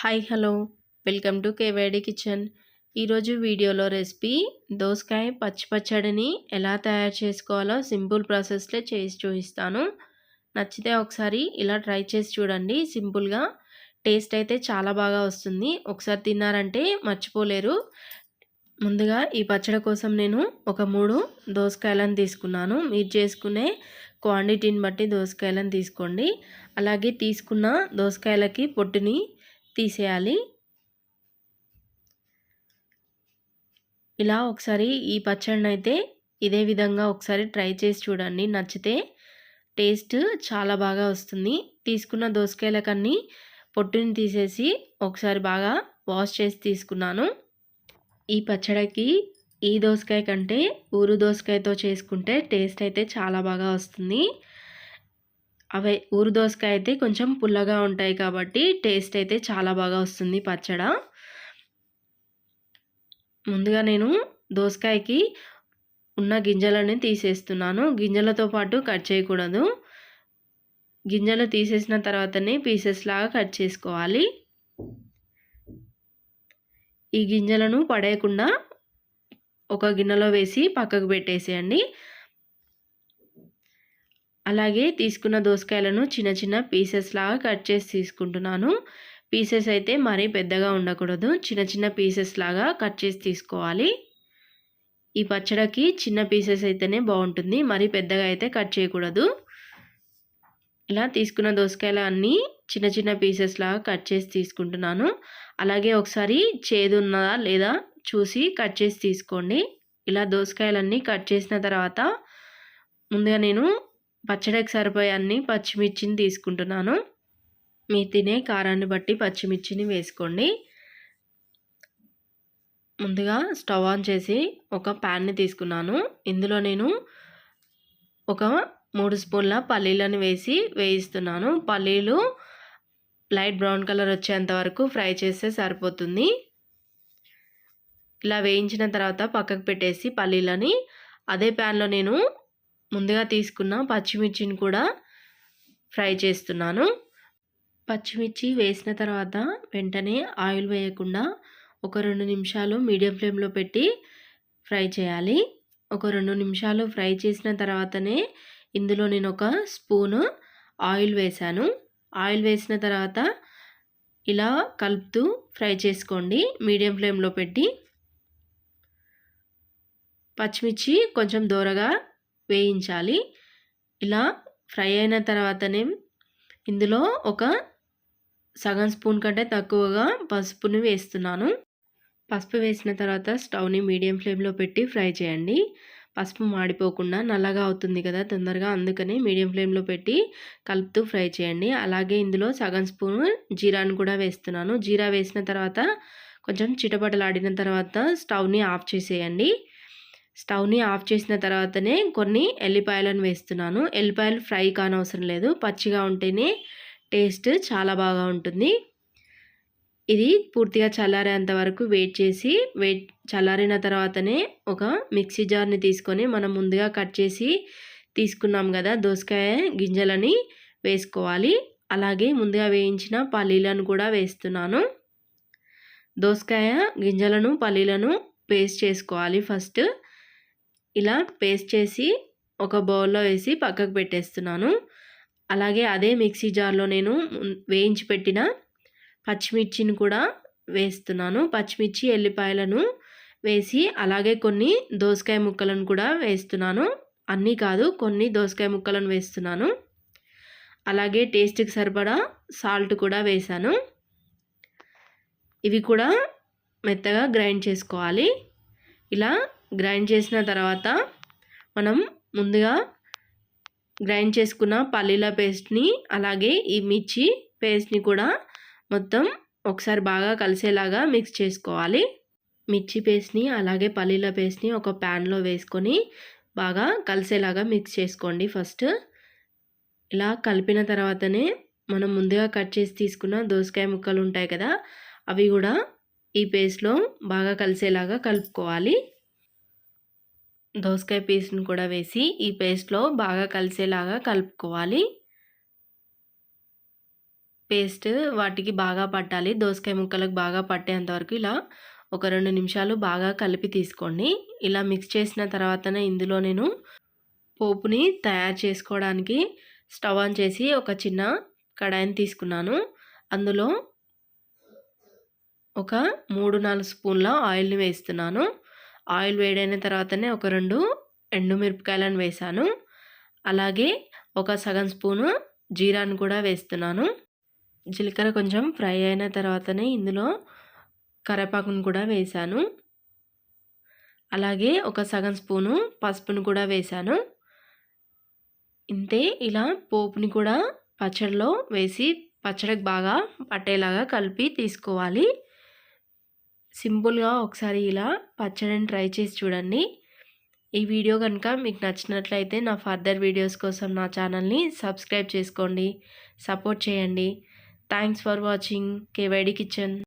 Hi hello. Welcome to KVD kitchen. ఈరోజు వీడియోలో recipe దోసకాయ పచ్చి పచ్చడిని ఎలా తయారు చేసుకోవాలో సింపుల్ ప్రాసెస్లో చేసి చూపిస్తాను. నచ్చితే ఒకసారి ఇలా ట్రై చేసి చూడండి. సింపుల్గా టేస్ట్ అయితే చాలా బాగా వస్తుంది. ఒకసారి తిన్నారంటే మర్చిపోలేరు. ముందుగా ఈ పచ్చడి కోసం నేను ఒక మూడు దోసకాయలను తీసుకున్నాను. మీరు చేసుకునే క్వాంటిటీని బట్టి దోసకాయలను తీసుకోండి. అలాగే తీసుకున్న దోసకాయలకి పొట్టుని తీసేయాలి. ఇలా ఒకసారి ఈ పచ్చడిని అయితే ఇదే విధంగా ఒకసారి ట్రై చేసి చూడండి. నచ్చితే టేస్ట్ చాలా బాగా వస్తుంది. తీసుకున్న దోసకాయలకన్నీ పొట్టుని తీసేసి ఒకసారి బాగా వాష్ చేసి తీసుకున్నాను. ఈ పచ్చడికి ఈ దోసకాయ కంటే ఊరు దోసకాయతో చేసుకుంటే టేస్ట్ అయితే చాలా బాగా వస్తుంది. అవి ఊరు దోసకాయ అయితే కొంచెం పుల్లగా ఉంటాయి కాబట్టి టేస్ట్ అయితే చాలా బాగా వస్తుంది పచ్చడ. ముందుగా నేను దోసకాయకి ఉన్న గింజలని తీసేస్తున్నాను. గింజలతో పాటు కట్ చేయకూడదు. గింజలు తీసేసిన తర్వాతనే పీసెస్ లాగా కట్ చేసుకోవాలి. ఈ గింజలను పడేయకుండా ఒక గిన్నెలో వేసి పక్కకు పెట్టేసేయండి. అలాగే తీసుకున్న దోసకాయలను చిన్న చిన్న పీసెస్ లాగా కట్ చేసి తీసుకుంటున్నాను. పీసెస్ అయితే మరీ పెద్దగా ఉండకూడదు. చిన్న చిన్న పీసెస్ లాగా కట్ చేసి తీసుకోవాలి. ఈ పచ్చడికి చిన్న పీసెస్ అయితేనే బాగుంటుంది. మరీ పెద్దగా అయితే కట్ చేయకూడదు. ఇలా తీసుకున్న దోసకాయలు అన్నీ చిన్న చిన్న పీసెస్ లాగా కట్ చేసి తీసుకుంటున్నాను. అలాగే ఒకసారి చేదు ఉన్నదా లేదా చూసి కట్ చేసి తీసుకోండి. ఇలా దోసకాయలన్నీ కట్ చేసిన తర్వాత ముందుగా నేను పచ్చడికి సరిపోయే అన్ని పచ్చిమిర్చిని తీసుకుంటున్నాను. మీ తినే కారాన్ని బట్టి పచ్చిమిర్చిని వేసుకోండి. ముందుగా స్టవ్ ఆన్ చేసి ఒక ప్యాన్ని తీసుకున్నాను. ఇందులో నేను ఒక మూడు స్పూన్ల పల్లీలను వేసి వేయిస్తున్నాను. పల్లీలు లైట్ బ్రౌన్ కలర్ వచ్చేంత వరకు ఫ్రై చేస్తే సరిపోతుంది. ఇలా వేయించిన తర్వాత పక్కకు పెట్టేసి పల్లీలని అదే ప్యాన్లో నేను ముందుగా తీసుకున్న పచ్చిమిర్చిని కూడా ఫ్రై చేస్తున్నాను. పచ్చిమిర్చి వేసిన తర్వాత వెంటనే ఆయిల్ వేయకుండా ఒక రెండు నిమిషాలు మీడియం ఫ్లేమ్లో పెట్టి ఫ్రై చేయాలి. ఒక రెండు నిమిషాలు ఫ్రై చేసిన తర్వాతనే ఇందులో నేను ఒక స్పూను ఆయిల్ వేశాను. ఆయిల్ వేసిన తర్వాత ఇలా కలుపుతూ ఫ్రై చేసుకోండి. మీడియం ఫ్లేమ్లో పెట్టి పచ్చిమిర్చి కొంచెం దూరగా వేయించాలి. ఇలా ఫ్రై అయిన తర్వాతనే ఇందులో ఒక సగం స్పూన్ కంటే తక్కువగా పసుపుని వేస్తున్నాను. పసుపు వేసిన తర్వాత స్టవ్ని మీడియం ఫ్లేమ్లో పెట్టి ఫ్రై చేయండి. పసుపు మాడిపోకుండా నల్లగా అవుతుంది కదా తొందరగా అందుకని మీడియం ఫ్లేమ్లో పెట్టి కలుపుతూ ఫ్రై చేయండి. అలాగే ఇందులో సగం స్పూన్ జీరాను కూడా వేస్తున్నాను. జీరా వేసిన తర్వాత కొంచెం చిటపటలాడిన తర్వాత స్టవ్ని ఆఫ్ చేసేయండి. స్టవ్ని ఆఫ్ చేసిన తర్వాతనే కొన్ని ఎల్లిపాయలను వేస్తున్నాను. ఎల్లిపాయలు ఫ్రై కానవసరం లేదు. పచ్చిగా ఉంటేనే టేస్ట్ చాలా బాగా ఉంటుంది. ఇది పూర్తిగా చల్లారేంత వరకు వెయిట్ చేసి వెయిట్ చల్లారిన తర్వాతనే ఒక మిక్సీ జార్ని తీసుకొని మనం ముందుగా కట్ చేసి తీసుకున్నాం కదా దోసకాయ గింజలని వేసుకోవాలి. అలాగే ముందుగా వేయించిన పల్లీలను కూడా వేస్తున్నాను. దోసకాయ గింజలను పల్లీలను పేస్ట్ చేసుకోవాలి ఫస్ట్. ఇలా పేస్ట్ చేసి ఒక బౌల్లో వేసి పక్కకు పెట్టేస్తున్నాను. అలాగే అదే మిక్సీ జార్లో నేను వేయించి పెట్టిన పచ్చిమిర్చిని కూడా వేస్తున్నాను. పచ్చిమిర్చి ఎల్లిపాయలను వేసి అలాగే కొన్ని దోసకాయ ముక్కలను కూడా వేస్తున్నాను. అన్నీ కాదు కొన్ని దోసకాయ ముక్కలను వేస్తున్నాను. అలాగే టేస్ట్కి సరిపడా సాల్ట్ కూడా వేశాను. ఇవి కూడా మెత్తగా గ్రైండ్ చేసుకోవాలి. ఇలా గ్రైండ్ చేసిన తర్వాత మనం ముందుగా గ్రైండ్ చేసుకున్న పల్లీల పేస్ట్ని అలాగే ఈ మిర్చి పేస్ట్ని కూడా మొత్తం ఒకసారి బాగా కలిసేలాగా మిక్స్ చేసుకోవాలి. మిర్చి పేస్ట్ని అలాగే పల్లీల పేస్ట్ని ఒక ప్యాన్లో వేసుకొని బాగా కలిసేలాగా మిక్స్ చేసుకోండి ఫస్ట్. ఇలా కలిపిన తర్వాతనే మనం ముందుగా కట్ చేసి తీసుకున్న దోసకాయ ముక్కలు ఉంటాయి కదా అవి కూడా ఈ పేస్ట్లో బాగా కలిసేలాగా కలుపుకోవాలి. దోసకాయ పీస్ని కూడా వేసి ఈ పేస్ట్లో బాగా కలిసేలాగా కలుపుకోవాలి. పేస్ట్ వాటికి బాగా పట్టాలి. దోసకాయ ముక్కలకు బాగా పట్టేంతవరకు ఇలా ఒక రెండు నిమిషాలు బాగా కలిపి తీసుకోండి. ఇలా మిక్స్ చేసిన తర్వాతనే ఇందులో నేను పోపుని తయారు చేసుకోవడానికి స్టవ్ ఆన్ చేసి ఒక చిన్న కడాయిని తీసుకున్నాను. అందులో ఒక మూడు నాలుగు స్పూన్ల ఆయిల్ని వేస్తున్నాను. ఆయిల్ వేడైన తర్వాతనే ఒక రెండు ఎండుమిరపకాయలను వేసాను అలాగే ఒక సగం స్పూను జీరాను కూడా వేస్తున్నాను. జీలకర్ర కొంచెం ఫ్రై అయిన తర్వాతనే ఇందులో కరివేపాకును కూడా వేసాను అలాగే ఒక సగం స్పూను పసుపును కూడా వేసాను ఇంతే ఇలా పోపుని కూడా పచ్చడిలో వేసి పచ్చడికి బాగా పట్టేలాగా కలిపి తీసుకోవాలి. సింపుల్గా ఒకసారి ఇలా పచ్చడిని ట్రై చేసి చూడండి. ఈ వీడియో కనుక మీకు నచ్చినట్లయితే నా ఫర్దర్ వీడియోస్ కోసం నా ఛానల్ని సబ్స్క్రైబ్ చేసుకోండి. సపోర్ట్ చేయండి. Thanks for watching. KYD kitchen.